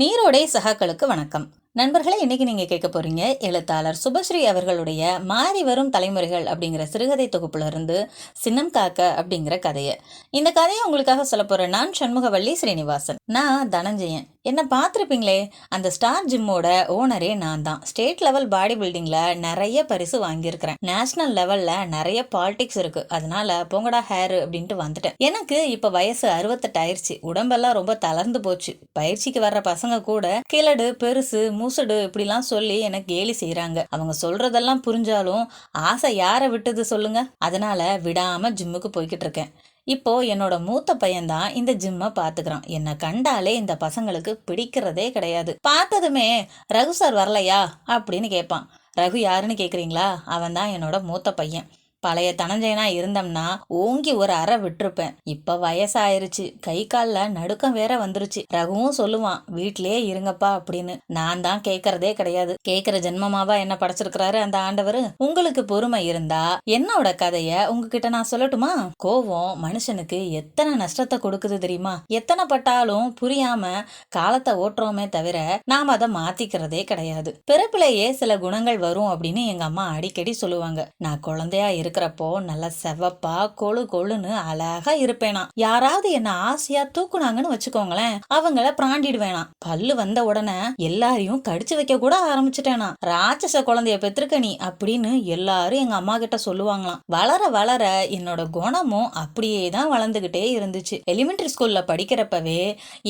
நீரோடை சகாக்களுக்கு வணக்கம். நண்பர்களே இன்னைக்கு நீங்க கேட்க போறீங்க எழுத்தாளர் சுபஸ்ரீ அவர்களுடைய மாறி வரும் தலைமுறைகள் அப்படிங்கிற சிறுகதை தொகுப்புல இருந்து சின்னம் காக்க அப்படிங்கிற கதையை. இந்த கதையை உங்களுக்காக சொல்ல போறேன் நான் சண்முகவள்ளி ஸ்ரீனிவாசன். நான் தனஞ்சயன். என்ன பார்த்துருப்பீங்களே? அந்த ஸ்டார் ஜிம்மோட ஓனரே நான் தான். ஸ்டேட் லெவல் பாடி பில்டிங்கில் நிறைய பரிசு வாங்கியிருக்கிறேன். நேஷனல் லெவலில் நிறைய பாலிடிக்ஸ் இருக்குது அதனால பொங்கடா ஹேர் அப்படின்ட்டு வந்துட்டேன். எனக்கு இப்போ வயசு அறுபத்தெட்டு ஆயிடுச்சு உடம்பெல்லாம் ரொம்ப தளர்ந்து போச்சு. பயிற்சிக்கு வர்ற பசங்க கூட கிழடு பெருசு மூசடு இப்படிலாம் சொல்லி எனக்கு கேலி செய்கிறாங்க அவங்க சொல்கிறதெல்லாம் புரிஞ்சாலும் ஆசை யாரை விட்டது சொல்லுங்க? அதனால விடாமல் ஜிம்முக்கு போய்கிட்டு இருக்கேன். இப்போ என்னோட மூத்த பையன்தான் இந்த ஜிம்மை பார்த்துக்கிறான் என்னை கண்டாலே இந்த பசங்களுக்கு பிடிக்கிறதே கிடையாது. பார்த்ததுமே ரகு சார் வரலையா? அப்படின்னு கேட்பான் ரகு யாருன்னு கேட்குறீங்களா அவன் தான் என்னோட மூத்த பையன். பழைய தனஞ்சயனா இருந்தோம்னா ஓங்கி ஒரு அறை விட்டுருப்பேன். இப்ப வயசாயிருச்சு. கை கால்ல நடுக்கம் வேற வந்துருச்சு. ரகுவும் சொல்லுவான் வீட்லயே இருங்கப்பா அப்படின்னு. நான் தான் கேக்குறதே கிடையாது. கேக்குற ஜென்மமாவா என்ன படைச்சிருக்கிறாரு அந்த ஆண்டவர்? உங்களுக்கு பொறுமை இருந்தா என்னோட கதைய உங்ககிட்ட நான் சொல்லட்டுமா? கோவம் மனுஷனுக்கு எத்தனை நஷ்டத்தை கொடுக்குது தெரியுமா? எத்தனை பட்டாலும் புரியாம காலத்தை ஓட்டுறோமே தவிர நாம அதை மாத்திக்கிறதே கிடையாது. பிறப்பிலேயே சில குணங்கள் வரும் அப்படின்னு எங்க அம்மா அடிக்கடி சொல்லுவாங்க. நான் குழந்தையா இருக்கிறப்போ நல்லா செவப்பா கொழு கொழுன்னு அழகா இருப்பேனா. யாராவது என்ன ஆசையா தூக்குனாங்கன்னு வச்சுக்கோங்களேன் அவங்கள பிராண்டிடுவேனா. பல்லு வந்த உடனே எல்லாரையும் கடிச்சு வைக்க கூட ஆரம்பிச்சிட்டேனா. ராட்சச குழந்தைய பெற்றிருக்க நீ அப்படின்னு எல்லாரும் எங்க அம்மா கிட்ட சொல்லுவாங்களாம். வளர வளர என்னோட குணமும் அப்படியே தான் வளர்ந்துகிட்டே இருந்துச்சு. எலிமெண்ட்ரி ஸ்கூல்ல படிக்கிறப்பவே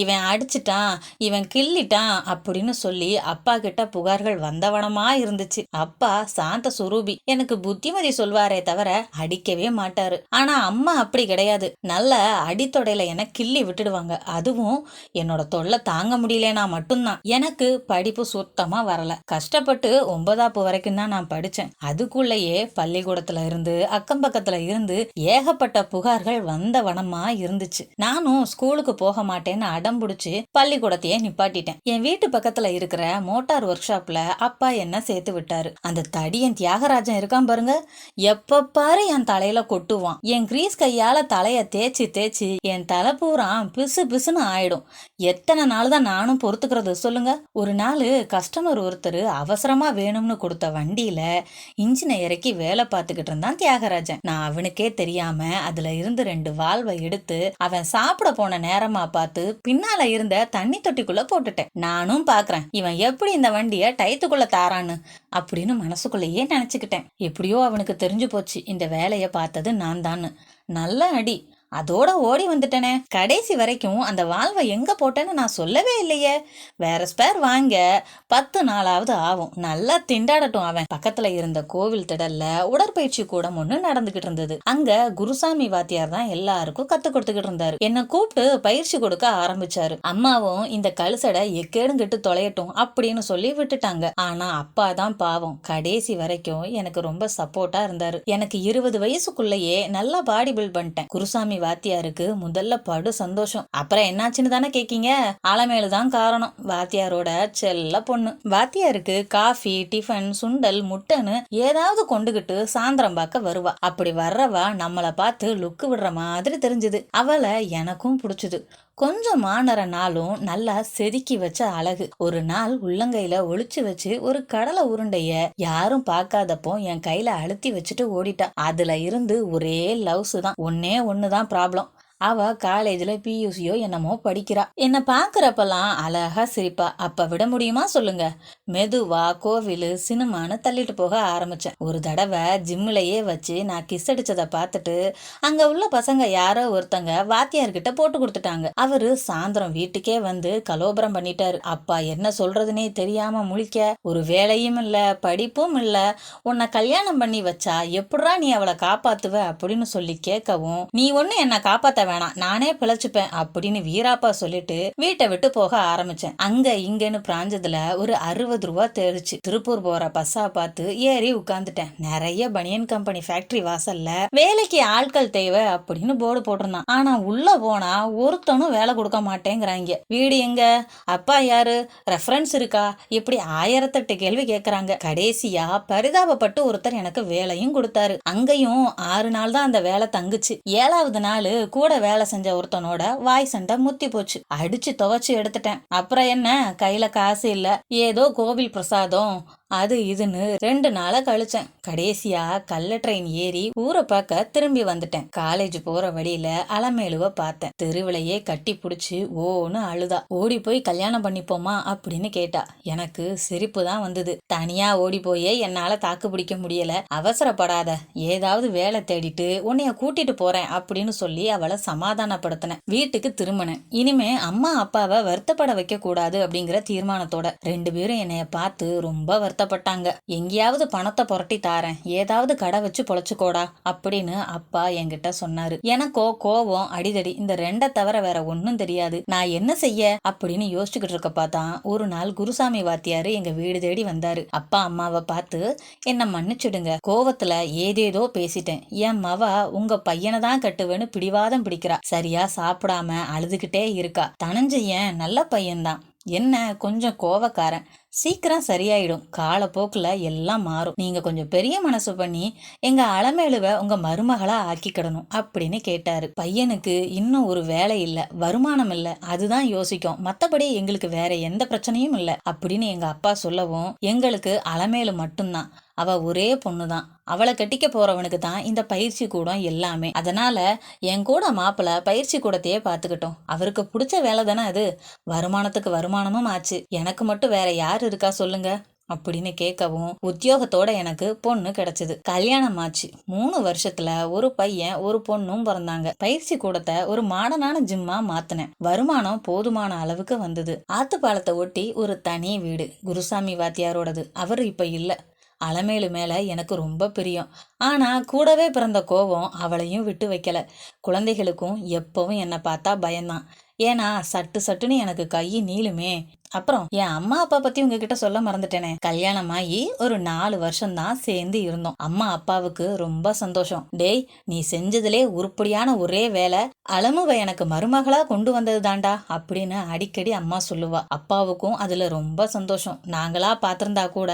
இவன் அடிச்சிட்டான் இவன் கிள்ளிட்டான் அப்படின்னு சொல்லி அப்பா கிட்ட புகார்கள் வந்தவனமா இருந்துச்சு. அப்பா சாந்த சுரூபி எனக்கு புத்திமதி சொல்வாரே தவிர அடிக்கவே மாட்டாரு. ஆனா அம்மா அப்படி கிடையாது. நல்ல அடித்தொடையில என கிள்ளி விட்டுடுவாங்க. அதுவும் என்னோட தொல்லை தாங்க முடியலனா மட்டும்தான். எனக்கு படிப்பு சுத்தமா வரல. கஷ்டப்பட்டு ஒன்பதாப்பு வரைக்கும் தான் நான் படிச்சேன். அதுக்குள்ளேயே பள்ளிக்கூடத்துல இருந்து அக்கம் பக்கத்துல இருந்து ஏகப்பட்ட புகார்கள் வந்த வனமா இருந்துச்சு. நானும் ஸ்கூலுக்கு போக மாட்டேன்னு அடம் பிடிச்சி பள்ளிக்கூடத்தையே நிப்பாட்டிட்டேன். என் வீட்டு பக்கத்துல இருக்கிற மோட்டார் ஒர்க் ஷாப்ல அப்பா என்ன சேர்த்து விட்டாரு? அந்த தடியன் தியாகராஜன் இருக்கான் பாருங்க. எப்ப பாரு என் தலையில கொட்டுவான். என் கிரீஸ் கையால தலைய தேய்ச்சி தேய்ச்சி என் தலை பூரா பிசு பிசுன்னு ஆயிடும். எத்தனை நாள் தான் நானும் பொறுத்துக்கிறது சொல்லுங்க? ஒரு நாள் கஸ்டமர் ஒருத்தர் அவசரமா வேணும்னு கொடுத்த வண்டியில இன்ஜினை இறக்கி வேலை பார்த்துக்கிட்டு இருந்தான் தியாகராஜன். நான் அவனுக்கே தெரியாம அதுல இருந்து ரெண்டு வால்வை எடுத்து அவன் சாப்பிட போன நேரமா பார்த்து பின்னால இருந்த தண்ணி தொட்டிக்குள்ள போட்டுட்டேன். நானும் பாக்குறேன் இவன் எப்படி இந்த வண்டிய டயத்துக்குள்ள தாரான்னு அப்படின்னு மனசுக்குள்ளேயே நினைச்சுக்கிட்டேன். எப்படியோ அவனுக்கு தெரிஞ்சு போச்சு. இந்த வேலையை பார்த்தது நான் தான் நல்ல அடி. அதோட ஓடி வந்துட்டேனே. கடைசி வரைக்கும் அந்த வால்வை எங்க போட்டேன்னு நான் சொல்லவே இல்லையே. வேற ஸ்பேர் வாங்க. பத்து நாளாவது ஆகும். நல்லா திண்டாடட்டும் அவன். பக்கத்துல இருந்த கோவில் திடல்ல உடற்பயிற்சி கூடம் ஒண்ணு நடந்துகிட்டு இருந்தது. அங்க குருசாமி வாத்தியார் தான் எல்லாருக்கும் கத்து கொடுத்துக்கிட்டு இருந்தாரு. என்ன கூப்பிட்டு பயிற்சி கொடுக்க ஆரம்பிச்சாரு. அம்மாவும் இந்த கழுசடை எக்கேடும் கெட்டு தொலையட்டும் அப்படின்னு சொல்லி விட்டுட்டாங்க. ஆனா அப்பா தான் பாவம். கடைசி வரைக்கும் எனக்கு ரொம்ப சப்போர்ட்டா இருந்தாரு. எனக்கு இருபது வயசுக்குள்ளேயே நல்லா பாடி பில்ட் பண்ணிட்டேன். குருசாமி வாத்தியாருக்கு முதல்ல படு சந்தோஷம். அப்புறம் என்னாச்சுன்னு தானே கேக்கீங்க? ஆலமேலு தான் காரணம். வாத்தியாரோட செல்ல பொண்ணு. வாத்தியாருக்கு காஃபி டிஃபன் சுண்டல் முட்டைன்னு ஏதாவது கொண்டுகிட்டு சாயந்தரம் பார்க்க வருவா. அப்படி வர்றவா நம்மளை பார்த்து லுக்கு விடுற மாதிரி தெரிஞ்சது. அவளை எனக்கும் பிடிச்சது. கொஞ்சம் மாணற நாளும் நல்லா செதுக்கி வச்ச அழகு. ஒரு நாள் உள்ளங்கையில ஒளிச்சு வச்சு ஒரு கடலை உருண்டைய யாரும் பார்க்காதப்போ என் கையில அழுத்தி வச்சுட்டு ஓடிட்டா. அதுல இருந்து ஒரே லவ்ஸ் தான். ஒன்னே ஒண்ணுதான் ப்ராப்ளம். அவள் காலேஜில் பியூசியோ என்னமோ படிக்கிறா. என்னை பார்க்குறப்பெல்லாம் அழகாக சிரிப்பா. அப்போ விட முடியுமா சொல்லுங்க. மெதுவா கோவில் சினிமான்னு தள்ளிட்டு போக ஆரம்பித்தேன் ஒரு தடவை ஜிம்மிலேயே வச்சு நான் கிஸ் அடித்ததை பார்த்துட்டு அங்கே உள்ள பசங்க யாரோ ஒருத்தங்க வாத்தியார்கிட்ட போட்டு கொடுத்துட்டாங்க. அவரு சாயந்தரம் வீட்டுக்கே வந்து கலோபரம் பண்ணிட்டாரு. அப்பா என்ன சொல்றதுனே தெரியாம முழிக்க ஒரு வேலையும் இல்ல படிப்பும் இல்ல உன்னை கல்யாணம் பண்ணி வச்சா எப்படா நீ அவளை காப்பாத்துவ அப்படின்னு சொல்லி கேட்கவும் நீ ஒண்ணு என்ன காப்பாத்த வேணாம். நானே பிழைச்சுப்பேன் அப்படின்னு வீராப்பா சொல்லிட்டு வீட்டை விட்டு போக ஆரம்பிச்சேன். அங்க இங்கன்னு பிராஞ்சதுல ஒரு அறுபது ரூபா தெரிச்சு திருப்பூர் போற பஸ்ஸா பார்த்து ஏறி உட்காந்துட்டேன் நிறைய பனியன் கம்பெனி ஃபேக்டரி வாசல்ல வேலைக்கு ஆட்கள் தேவை அப்படின்னு போர்டு போட்டிருந்தான். ஆனா உள்ள போனா ஒருத்தனும் வேலை கொடுக்க மாட்டேங்கிறாங்க. வீடு எங்க? அப்பா யாரு? ரெஃபரன்ஸ் இருக்கா? இப்படி ஆயிரத்தெட்டு கேள்வி கேக்குறாங்க. கடைசியா பரிதாபப்பட்டு ஒருத்தர் எனக்கு வேலையும் கொடுத்தாரு. அங்கேயும் ஆறு நாள் தான் அந்த வேலை தங்குச்சு. ஏழாவது நாள் கூட வேலை செஞ்ச ஒருத்தனோட வாய் சண்டை முத்தி போச்சு. அடிச்சு துவைச்சு எடுத்துட்டேன். அப்புறம் என்ன? கையில காசு இல்ல. ஏதோ கோவில் பிரசாதம். அது இதுன்னு ரெண்டு நாளா கழிச்சேன். கடைசியா கள்ள ட்ரெயின் ஏறி ஊரை பார்க்க திரும்பி வந்துட்டேன். காலேஜ் போற வழியில அலமேலுவ பார்த்தேன். தெருவிலையே கட்டி புடிச்சு ஓன்னு அழுதா. ஓடி போய் கல்யாணம் பண்ணிப்போமா அப்படின்னு கேட்டா. எனக்கு சிரிப்பு தான் வந்தது. தனியா ஓடி போயே என்னால தாக்கு பிடிக்க முடியல. அவசரப்படாத. ஏதாவது வேலை தேடிட்டு உன்னைய கூட்டிட்டு போறேன் அப்படின்னு சொல்லி அவளை சமாதானப்படுத்தினேன். வீட்டுக்கு திரும்பினேன். இனிமே அம்மா அப்பாவை வருத்தப்பட வைக்க கூடாது அப்படிங்கிற தீர்மானத்தோட ரெண்டு பேரும் என்னைய பார்த்து ரொம்ப வருத்தப்பட்டாங்க. எங்கேயாவது பணத்தை புரட்டி தாரேன். ஏதாவது கடை வச்சு பொழைச்சுக்கோடா அப்படின்னு அப்பா என்கிட்ட சொன்னாரு. எனக்கோ கோவம் அடிதடி. இந்த ரெண்டை தவிர வேற ஒன்னும் தெரியாது. நான் என்ன செய்ய? அப்படின்னு யோசிச்சுக்கிட்டு இருக்கப்பா தான் ஒரு நாள் குருசாமி வாத்தியாரு எங்க வீடு தேடி வந்தாரு. அப்பா அம்மாவை பார்த்து என்ன மன்னிச்சிடுங்க. கோவத்துல ஏதேதோ பேசிட்டேன். என் மவ உங்க பையனை தான் கட்டுவேன்னு பிடிவாதம் பிடிக்கிறா. சரியா சாப்பிடாம அழுதுகிட்டே இருக்கா. தனஞ்செய்யன் நல்ல பையன்தான். என்ன? கொஞ்சம் கோவக்காரன். சீக்கிரம் சரியாயிடும். காலப்போக்கில் எல்லாம் மாறும். நீங்கள் கொஞ்சம் பெரிய மனசு பண்ணி எங்கள் அலமேலுவை உங்கள் மருமகளாக ஆக்கிக்கிடணும் அப்படின்னு கேட்டார். பையனுக்கு இன்னும் ஒரு வேலை இல்லை. வருமானம் இல்லை. அதுதான் யோசிக்கும். மற்றபடி எங்களுக்கு வேற எந்த பிரச்சனையும் இல்லை. அப்படின்னு எங்கள் அப்பா சொல்லவும் எங்களுக்கு அலமேலு மட்டும்தான். அவ ஒரே பொண்ணு தான் அவளை கட்டிக்க போறவனுக்கு தான் இந்த பயிற்சி கூடம் எல்லாமே. அதனால என் கூட மாப்பிள்ள பயிற்சி கூடத்தையே பார்த்துக்கிட்டோம். அவருக்கு பிடிச்ச வேலை தானே அது. வருமானத்துக்கு வருமானமும் ஆச்சு. எனக்கு மட்டும் வேற யார் இருக்கா சொல்லுங்க. அப்படின்னு கேட்கவும் உத்தியோகத்தோட எனக்கு பொண்ணு கிடைச்சது. கல்யாணம் ஆச்சு. மூணு வருஷத்துல ஒரு பையன் ஒரு பொண்ணும் பிறந்தாங்க. பயிற்சி கூடத்தை ஒரு மாடனான ஜிம்மா மாத்தினேன். வருமானம் போதுமான அளவுக்கு வந்தது. ஆத்துப்பாலத்தை ஒட்டி ஒரு தனி வீடு. குருசாமி வாத்தியாரோடது. அவர் இப்ப இல்லை. அலமேலு மேலே எனக்கு ரொம்ப பிரியம். ஆனால் கூடவே பிறந்த கோவம் அவளையும் விட்டு வைக்கல. குழந்தைகளுக்கும் எப்பவும் என்னை பார்த்தா பயந்தான். ஏன்னா சட்டு சட்டுன்னு எனக்கு கை நீளுமே. அப்புறம் என் அம்மா அப்பா பத்தி உங்ககிட்ட சொல்ல மறந்துட்டேனே. கல்யாணம் ஆகி ஒரு நாலு வருஷம் தான் சேர்ந்து இருந்தோம். அம்மா அப்பாவுக்கு ரொம்ப சந்தோஷம். டேய் நீ செஞ்சதுலே உருப்படியான ஒரே வேலை அலமுவை எனக்கு மருமகளா கொண்டு வந்தது தாண்டா அப்படின்னு அடிக்கடி அம்மா சொல்லுவா. அப்பாவுக்கும் அதுல ரொம்ப சந்தோஷம். நாங்களா பார்த்திருந்தா கூட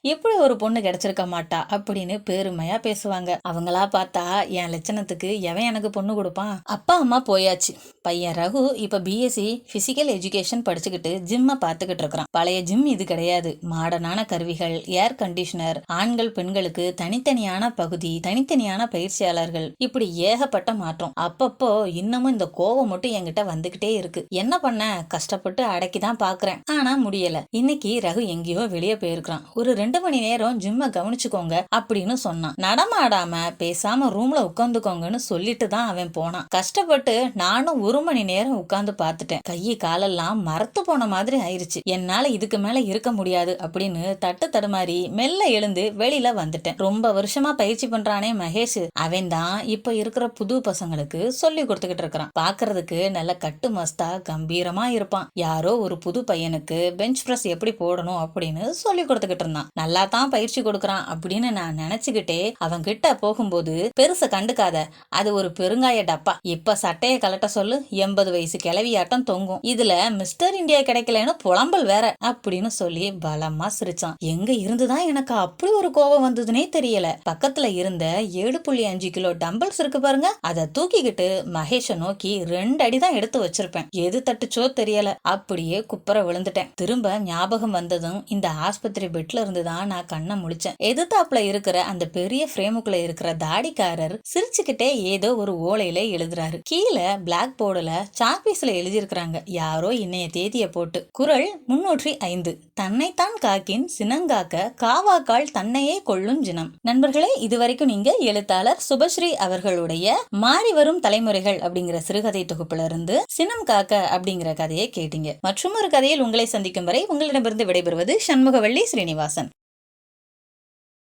இப்படி ஒரு பொண்ணு கிடைச்சிருக்க மாட்டா அப்படின்னு பெருமையா பேசுவாங்க. அவங்களா பார்த்தா என் லட்சணத்துக்கு எவன் எனக்கு பொண்ணு கொடுப்பான்? அப்பா அம்மா போயாச்சு. பையன் ரகு இப்ப பிஎஸ்சி பிசிக்கல் எஜுகேஷன் படிச்சுக்கிட்டு ஜிம்மை பார்த்துக்கிட்டு இருக்கிறான் பழைய ஜிம் இது கிடையாது. மாடர்னான கருவிகள் ஏர் கண்டிஷனர் ஆண்கள் பெண்களுக்கு தனித்தனியான பகுதி தனித்தனியான பயிற்சியாளர்கள். இப்படி ஏகப்பட்ட மாற்றம். அப்பப்போ இன்னமும் இந்த கோவம் மட்டும் என்கிட்ட வந்துகிட்டே இருக்கு. என்ன பண்ண? கஷ்டப்பட்டு அடக்கி தான் பாக்குறேன் ஆனா முடியல. இன்னைக்கு ரகு எங்கேயோ வெளியே போயிருக்கான் ஒரு ரெண்டு மணி நேரம் ஜிம்ம கவனிச்சுக்கோங்க அப்படின்னு சொன்னான். நடமாடாம பேசாம ரூம்ல உட்காந்துக்கோங்கன்னு சொல்லிட்டு தான் அவன் போனான். கஷ்டப்பட்டு நானும் ஒரு மணி நேரம் உட்காந்து பார்த்துட்டேன். கையை காலெல்லாம் மரத்து போன மாதிரி ஆயிருச்சு என்னால இதுக்கு மேல இருக்க முடியாது அப்படின்னு தட்டு தடுமாறி மெல்ல எழுந்து வெளியில வந்துட்டேன். ரொம்ப வருஷமா பயிற்சி பண்றானே மகேஷ். அவன் தான் இப்ப இருக்கிற புது பசங்களுக்கு சொல்லி கொடுத்துக்கிட்டு இருக்கிறான். பாக்குறதுக்கு நல்ல கட்டு மஸ்தா கம்பீரமா இருப்பான். யாரோ ஒரு புது பையனுக்கு பெஞ்ச் பிரஸ் எப்படி போடணும் அப்படின்னு சொல்லி கொடுத்துக்கிட்டு இருந்தான். நல்லா தான் பயிற்சி கொடுக்கறான் அப்படின்னு நான் நினைச்சுக்கிட்டே அவன் கிட்ட போகும்போது பெருச கண்டுக்காத. அது ஒரு பெருங்காய டப்பா. இப்ப சட்டையை கலட்ட சொல்லு. எண்பது வயசு கிளவியாட்டம் தொங்கும். இதுல மிஸ்டர் இந்தியா கிடைக்கலன்னு புலம்பல் வேற அப்படின்னு சொல்லி பலமா சிரிச்சான். எங்க இருந்துதான் எனக்கு அப்படி ஒரு கோபம் வந்ததுன்னே தெரியல. பக்கத்துல இருந்த ஏழு புள்ளி அஞ்சு கிலோ டம்பிள்ஸ் இருக்கு பாருங்க. அதை தூக்கிக்கிட்டு மகேஷ நோக்கி ரெண்டு அடி தான் எடுத்து வச்சிருப்பேன். எது தட்டுச்சோ தெரியல. அப்படியே குப்பர விழுந்துட்டேன். திரும்ப ஞாபகம் வந்ததும் இந்த ஆஸ்பத்திரி பெட்ல இருந்து தான் நான் கண்ணை முழிச்சேன். எதிர்த்தாப்புல இருக்கிற அந்த பெரிய ஃப்ரேமுக்குள்ள இருக்கிற தாடிக்காரர் சிரிச்சுக்கிட்டே ஏதோ ஒரு ஓலையில எழுதுறாரு. கீழே பிளாக் போர்டுல சாக்பீஸ்ல எழுதியிருக்கிறாங்க. யாரோ இன்னைய தேதியை போட்டு. குரல் முன்னூற்றி ஐந்து. தன்னைத்தான் காக்கின் சினங்காக்க காவாக்கால் தன்னையே கொள்ளும் ஜினம் நண்பர்களே இதுவரைக்கும் நீங்க எழுத்தாளர் சுபஸ்ரீ அவர்களுடைய மாறி வரும் தலைமுறைகள் அப்படிங்கிற சிறுகதை தொகுப்புல இருந்து சினம் காக்க அப்படிங்கிற கதையை கேட்டீங்க. மற்றும் ஒரு கதையில் உங்களை சந்திக்கும் வரை உங்களிடமிருந்து விடைபெறுவது சண்முகவள்ளி ஸ்ரீனிவாசன்.